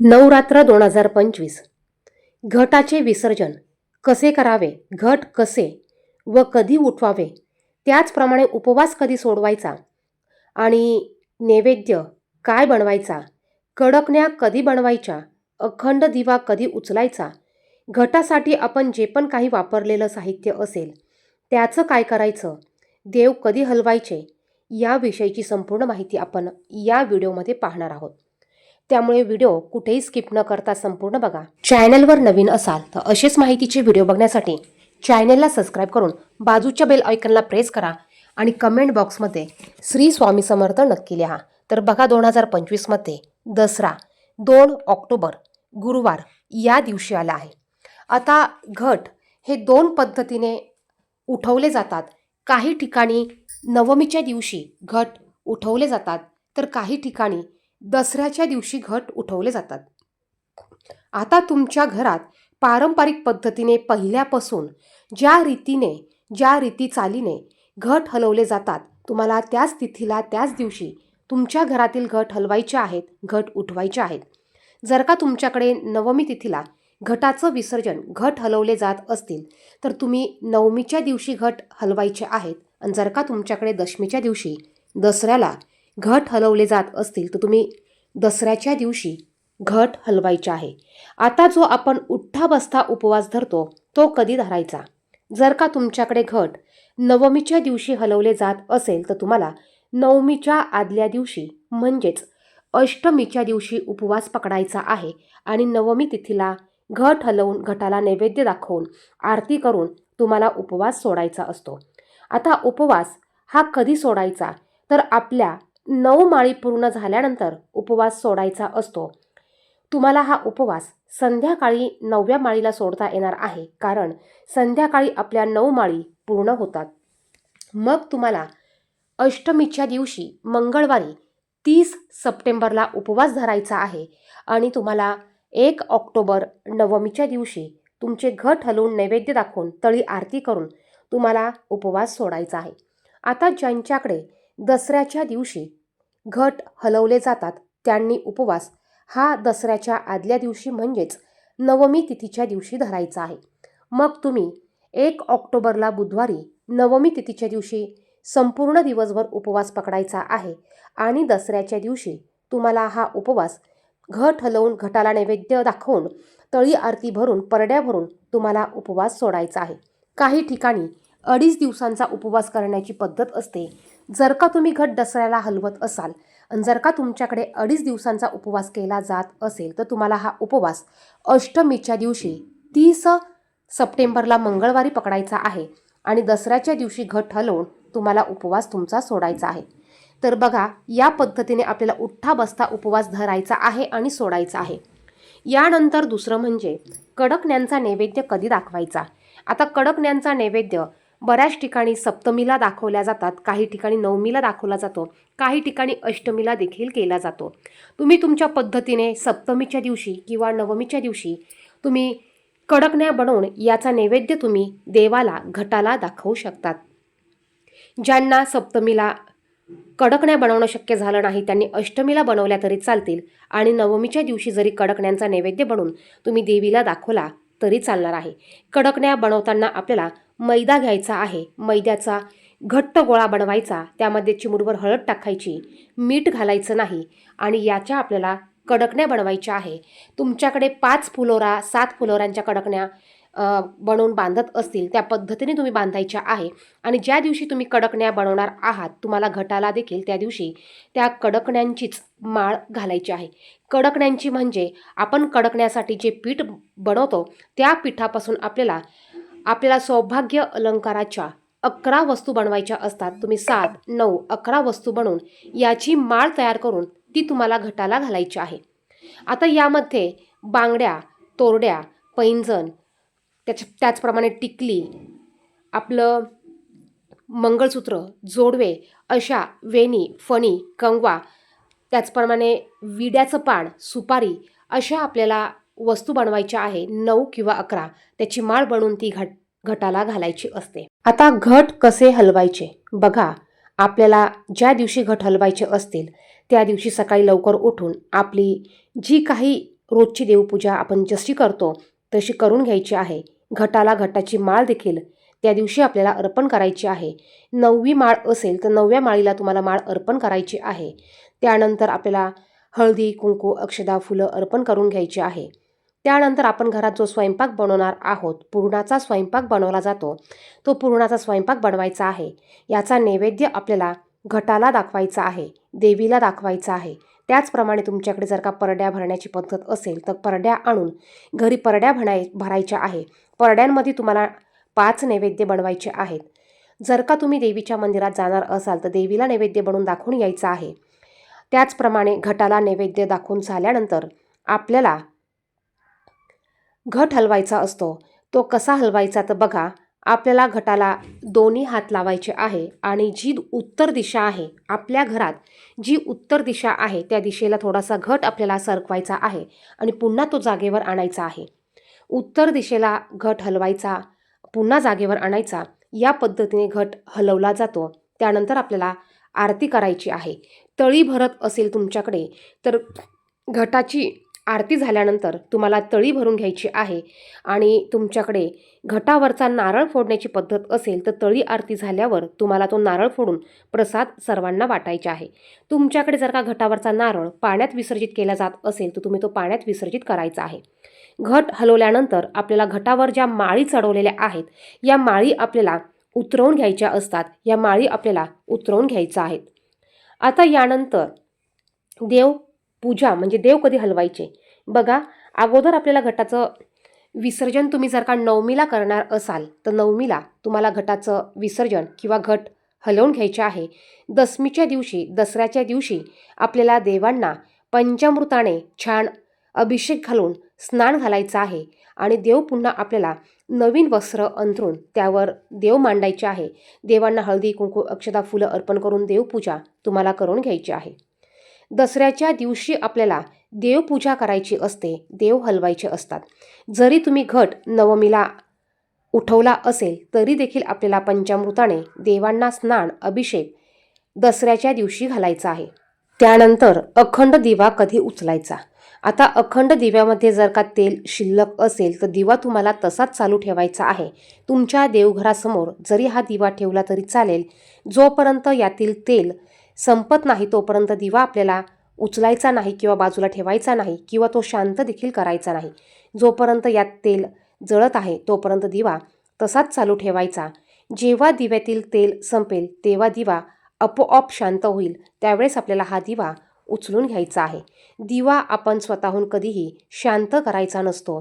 नवरात्र दोन हजार पंचवीस. घटाचे विसर्जन कसे करावे? घट कसे व कधी उठवावे? त्याचप्रमाणे उपवास कधी सोडवायचा? आणि नैवेद्य काय बनवायचा? कडकण्या कधी बनवायच्या? अखंड दिवा कधी उचलायचा? घटासाठी आपण जे पण काही वापरलेलं साहित्य असेल त्याचं काय करायचं? देव कधी हलवायचे? याविषयीची संपूर्ण माहिती आपण या व्हिडिओमध्ये पाहणार आहोत. त्यामुळे व्हिडिओ कुठेही स्किप न करता संपूर्ण बघा. चॅनलवर नवीन असाल तर असेच माहितीचे व्हिडिओ बघण्यासाठी चॅनलला सबस्क्राईब करून बाजूच्या बेल आयकनला प्रेस करा आणि कमेंट बॉक्समध्ये श्री स्वामी समर्थ नक्की लिहा. तर बघा दोन हजार पंचवीसमध्ये दसरा दोन ऑक्टोबर गुरुवार या दिवशी आला आहे. आता घट हे दोन पद्धतीने उठवले जातात. काही ठिकाणी नवमीच्या दिवशी घट उठवले जातात. तर काही ठिकाणी दसऱ्याच्या दिवशी घट उठवले जातात. आता तुमच्या घरात पारंपरिक पद्धतीने पहिल्यापासून ज्या रीतीने ज्या रीती चालीने घट हलवले जातात तुम्हाला त्याच तिथीला त्याच दिवशी तुमच्या घरातील घट हलवायचे आहेत घट उठवायचे आहेत. जर का तुमच्याकडे नवमी तिथीला घटाचं विसर्जन घट हलवले जात असतील तर तुम्ही नवमीच्या दिवशी घट हलवायचे आहेत. आणि जर का तुमच्याकडे दशमीच्या दिवशी दसऱ्याला घट हलवले जात असतील तर तुम्ही दसऱ्याच्या दिवशी घट हलवायचे आहे. आता जो आपण उठ्ठा बसता उपवास धरतो तो कधी धरायचा? जर का तुमच्याकडे घट नवमीच्या दिवशी हलवले जात असेल तर तुम्हाला नवमीच्या आदल्या दिवशी म्हणजेच अष्टमीच्या दिवशी उपवास पकडायचा आहे आणि नवमी तिथीला घट हलवून घटाला नैवेद्य दाखवून आरती करून तुम्हाला उपवास सोडायचा असतो. आता उपवास हा कधी सोडायचा? तर आपल्या नऊ माळी पूर्ण झाल्यानंतर उपवास सोडायचा असतो. तुम्हाला हा उपवास संध्याकाळी नवव्या माळीला सोडता येणार आहे कारण संध्याकाळी आपल्या नऊ माळी पूर्ण होतात. मग तुम्हाला अष्टमीच्या दिवशी मंगळवारी तीस सप्टेंबरला उपवास धरायचा आहे आणि तुम्हाला एक ऑक्टोबर नवमीच्या दिवशी तुमचे घट हलवून नैवेद्य दाखवून तळी आरती करून तुम्हाला उपवास सोडायचा आहे. आता ज्यांच्याकडे दसऱ्याच्या दिवशी घट हलवले जातात. त्यांनी उपवास हा दसऱ्याच्या आदल्या दिवशी म्हणजेच नवमी तिथीच्या दिवशी धरायचा आहे. मग तुम्ही एक ऑक्टोबरला बुधवारी नवमी तिथीच्या दिवशी संपूर्ण दिवसभर उपवास पकडायचा आहे आणि दसऱ्याच्या दिवशी तुम्हाला हा उपवास घट हलवून घटाला नैवेद्य दाखवून तळी आरती भरून परड्या भरून तुम्हाला उपवास सोडायचा आहे. काही ठिकाणी अडीच दिवसांचा उपवास करण्याची पद्धत असते. जर का तुम्ही घट दसऱ्याला हलवत असाल आणि जर का तुमच्याकडे अडीच दिवसांचा उपवास केला जात असेल तर तुम्हाला हा उपवास अष्टमीच्या दिवशी तीस सप्टेंबरला मंगळवारी पकडायचा आहे आणि दसऱ्याच्या दिवशी घट हलवून तुम्हाला उपवास तुमचा सोडायचा आहे. तर बघा या पद्धतीने आपल्याला उठ्ठा बसता उपवास धरायचा आहे आणि सोडायचा आहे. यानंतर दुसरं म्हणजे कडकण्यांचा नैवेद्य कधी दाखवायचा? आता कडकण्यांचा नैवेद्य बऱ्याच ठिकाणी सप्तमीला दाखवल्या जातात काही ठिकाणी नवमीला दाखवला जातो काही ठिकाणी अष्टमीला देखील केला जातो. तुम्ही तुमच्या पद्धतीने सप्तमीच्या दिवशी किंवा नवमीच्या दिवशी तुम्ही कडकण्या बनवून याचा नैवेद्य तुम्ही देवाला घटाला दाखवू शकतात. ज्यांना सप्तमीला कडकण्या बनवणं शक्य झालं नाही त्यांनी अष्टमीला बनवल्या तरी चालतील आणि नवमीच्या दिवशी जरी कडकण्यांचा नैवेद्य बनवून तुम्ही देवीला दाखवला तरी चालणार आहे. कडकण्या बनवताना आपल्याला मैदा घ्यायचा आहे. मैद्याचा घट्ट गोळा बनवायचा. त्यामध्ये चिमुडभर हळद टाकायची. मीठ घालायचं नाही. आणि याच्या आपल्याला कडकण्या बनवायच्या आहे. तुमच्याकडे पाच फुलोरा सात फुलोऱ्यांच्या कडकण्या बनवून बांधत असतील त्या पद्धतीने तुम्ही बांधायच्या आहे. आणि ज्या दिवशी तुम्ही कडकण्या बनवणार आहात तुम्हाला घटाला देखील त्या दिवशी त्या कडकण्यांचीच माळ घालायची आहे. कडकण्यांची म्हणजे आपण कडकण्यासाठी जे पीठ बनवतो त्या पिठापासून आपल्याला आपल्याला सौभाग्य अलंकाराच्या अकरा वस्तू बनवायच्या असतात. तुम्ही सात नऊ अकरा वस्तू बनवून याची माळ तयार करून ती तुम्हाला घटाला घालायची आहे. आता यामध्ये बांगड्या तोरड्या पैंजण त्याच्या त्याचप्रमाणे टिकली आपलं मंगळसूत्र जोडवे अशा वेणी फणी कंगवा त्याचप्रमाणे विड्याचं पान सुपारी अशा आपल्याला वस्तू बनवायच्या आहे नऊ किंवा अकरा. त्याची माळ बनवून ती घट घटाला घालायची असते. आता घट कसे हलवायचे? बघा आपल्याला ज्या दिवशी घट हलवायचे असतील त्या दिवशी सकाळी लवकर उठून आपली जी काही रोजची देवपूजा आपण जशी करतो तशी करून घ्यायची आहे. घटाला घटाची माळ देखील त्या दिवशी आपल्याला अर्पण करायची आहे. नववी माळ असेल तर नवव्या माळीला तुम्हाला माळ अर्पण करायची आहे. त्यानंतर आपल्याला हळदी कुंकू अक्षदा फुलं अर्पण करून घ्यायची आहे. त्यानंतर आपण घरात जो स्वयंपाक बनवणार आहोत पुरणाचा स्वयंपाक बनवला जातो. तो पुरणाचा स्वयंपाक बनवायचा आहे. याचा नैवेद्य आपल्याला घटाला दाखवायचा आहे देवीला दाखवायचा आहे. त्याचप्रमाणे तुमच्याकडे जर का परड्या भरण्याची पद्धत असेल तर परड्या आणून घरी परड्या भराय भरायच्या आहे. परड्यांमध्ये तुम्हाला पाच नैवेद्य बनवायचे आहेत. जर का तुम्ही देवीच्या मंदिरात जाणार असाल तर देवीला नैवेद्य बनवून दाखवून यायचं आहे. त्याचप्रमाणे घटाला नैवेद्य दाखवून झाल्यानंतर आपल्याला घट हलवायचा असतो. तो कसा हलवायचा तर बघा आपल्याला घटाला दोन्ही हात लावायचे आहे आणि जी उत्तर दिशा आहे आपल्या घरात जी उत्तर दिशा आहे त्या दिशेला थोडासा घट आपल्याला सरकवायचा आहे आणि पुन्हा तो जागेवर आणायचा आहे. उत्तर दिशेला घट हलवायचा पुन्हा जागेवर आणायचा या पद्धतीने घट हलवला जातो. त्यानंतर आपल्याला आरती करायची आहे. तळी भरत असेल तुमच्याकडे तर घटाची आरती झाल्यानंतर तुम्हाला तळी भरून घ्यायची आहे आणि तुमच्याकडे घटावरचा नारळ फोडण्याची पद्धत असेल तर तळी आरती झाल्यावर तुम्हाला तो नारळ फोडून प्रसाद सर्वांना वाटायचा आहे. तुमच्याकडे जर का घटावरचा नारळ पाण्यात विसर्जित केला जात असेल तर तुम्ही तो पाण्यात विसर्जित करायचा आहे. घट हलवल्यानंतर आपल्याला घटावर ज्या माळी चढवलेल्या आहेत या माळी आपल्याला उतरवून घ्यायच्या असतात या माळी आपल्याला उतरवून घ्यायच्या आहेत. आता यानंतर देव पूजा म्हणजे देव कधी हलवायचे? बघा अगोदर आपल्याला घटाचं विसर्जन तुम्ही जर का नवमीला करणार असाल तर नवमीला तुम्हाला घटाचं विसर्जन किंवा घट हलवून घ्यायचे आहे. दसमीच्या दिवशी दसऱ्याच्या दिवशी आपल्याला देवांना पंचामृताने छान अभिषेक घालून स्नान घालायचं आहे आणि देव पुन्हा आपल्याला नवीन वस्त्र अंथरून त्यावर देव मांडायचे आहे. देवांना हळदी कुंकू अक्षदा फुलं अर्पण करून देवपूजा तुम्हाला करून घ्यायची आहे. दसऱ्याच्या दिवशी आपल्याला देवपूजा करायची असते देव हलवायचे असतात. जरी तुम्ही घट नवमीला उठवला असेल तरी देखील आपल्याला पंचामृताने देवांना स्नान अभिषेक दसऱ्याच्या दिवशी घालायचा आहे. त्यानंतर अखंड दिवा कधी उचलायचा? आता अखंड दिव्यामध्ये जर का तेल शिल्लक असेल तर दिवा तुम्हाला तसाच चालू ठेवायचा आहे. तुमच्या देवघरासमोर जरी हा दिवा ठेवला तरी चालेल. जोपर्यंत यातील तेल संपत नाही तोपर्यंत दिवा आपल्याला उचलायचा नाही किंवा बाजूला ठेवायचा नाही किंवा तो शांत देखील करायचा नाही. जोपर्यंत यात तेल जळत आहे तोपर्यंत दिवा तसाच चालू ठेवायचा. जेव्हा दिव्यातील तेल संपेल तेव्हा दिवा आपोआप शांत होईल. त्यावेळेस आपल्याला हा दिवा उचलून घ्यायचा आहे. दिवा आपण स्वतःहून कधीही शांत करायचा नसतो.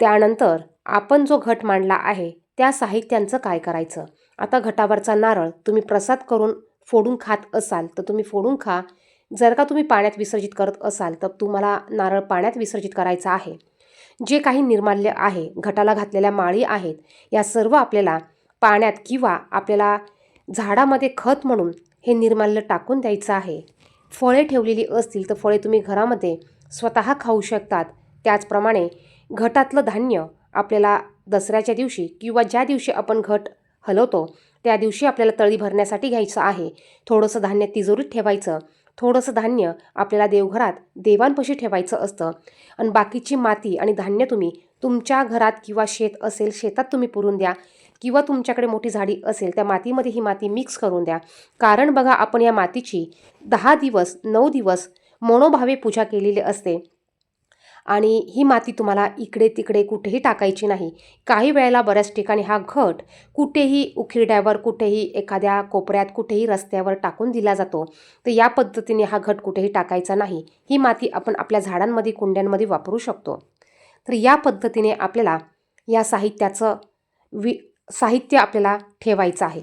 त्यानंतर आपण जो घट मांडला आहे त्या साहित्यांचं काय करायचं? आता घटावरचा नारळ तुम्ही प्रसाद करून फोडून खात असाल तर तुम्ही फोडून खा. जर का तुम्ही पाण्यात विसर्जित करत असाल तर तुम्हाला नारळ पाण्यात विसर्जित करायचा आहे. जे काही निर्माल्य आहे घटाला घातलेल्या माळी आहेत या सर्व आपल्याला पाण्यात किंवा आपल्याला झाडामध्ये खत म्हणून हे निर्माल्य टाकून द्यायचं आहे. फळे ठेवलेली असतील तर फळे तुम्ही घरामध्ये स्वतः खाऊ शकतात. त्याचप्रमाणे घटातलं धान्य आपल्याला दसऱ्याच्या दिवशी किंवा ज्या दिवशी आपण घट हलवतो त्या दिवशी आपल्याला तळी भरण्यासाठी घ्यायचं आहे. थोडंसं धान्य तिजोरीत ठेवायचं. थोडंसं धान्य आपल्याला देवघरात देवांपाशी ठेवायचं असतं. आणि बाकीची माती आणि धान्य तुम्ही तुमच्या घरात किंवा शेत असेल शेतात तुम्ही पुरून द्या. किंवा तुमच्याकडे मोठी झाडी असेल त्या मातीमध्ये ही माती मिक्स करून द्या. कारण बघा आपण या मातीची दहा दिवस नऊ दिवस मनोभावे पूजा केलेली असते. आणि ही माती तुम्हाला इकडे तिकडे कुठेही टाकायची नाही. काही वेळेला बऱ्याच ठिकाणी हा घट कुठेही उखिरड्यावर कुठेही एखाद्या कोपऱ्यात कुठेही रस्त्यावर टाकून दिला जातो. तर या पद्धतीने हा घट कुठेही टाकायचा नाही. ही माती आपण आपल्या झाडांमध्ये कुंड्यांमध्ये वापरू शकतो. तर या पद्धतीने आपल्याला या साहित्याचं वि साहित्य आपल्याला ठेवायचं आहे.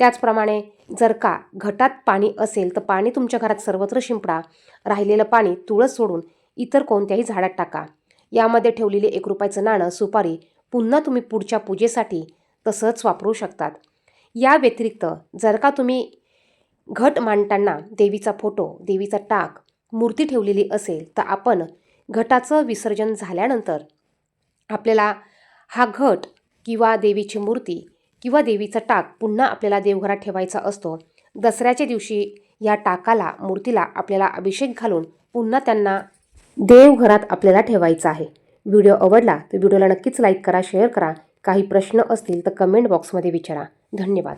त्याचप्रमाणे जर का घटात पाणी असेल तर पाणी तुमच्या घरात सर्वत्र शिंपडा राहिलेलं पाणी तुळस सोडून इतर कोणत्याही झाडात टाका. यामध्ये ठेवलेले एक रुपयाचं नाणं सुपारी पुन्हा तुम्ही पुढच्या पूजेसाठी तसंच वापरू शकतात. या व्यतिरिक्त जर का तुम्ही घट मांडताना देवीचा फोटो देवीचा टाक मूर्ती ठेवलेली असेल तर आपण घटाचं विसर्जन झाल्यानंतर आपल्याला हा घट किंवा देवीची मूर्ती किंवा देवीचा टाक पुन्हा आपल्याला देवघरात ठेवायचा असतो. दसऱ्याच्या दिवशी या टाकाला मूर्तीला आपल्याला अभिषेक घालून पुन्हा त्यांना देवघरात आपल्याला ठेवायचा आहे. व्हिडिओ आवडला तर व्हिडिओला नक्कीच लाईक करा शेअर करा. काही प्रश्न असतील तर कमेंट बॉक्समध्ये विचारा. धन्यवाद.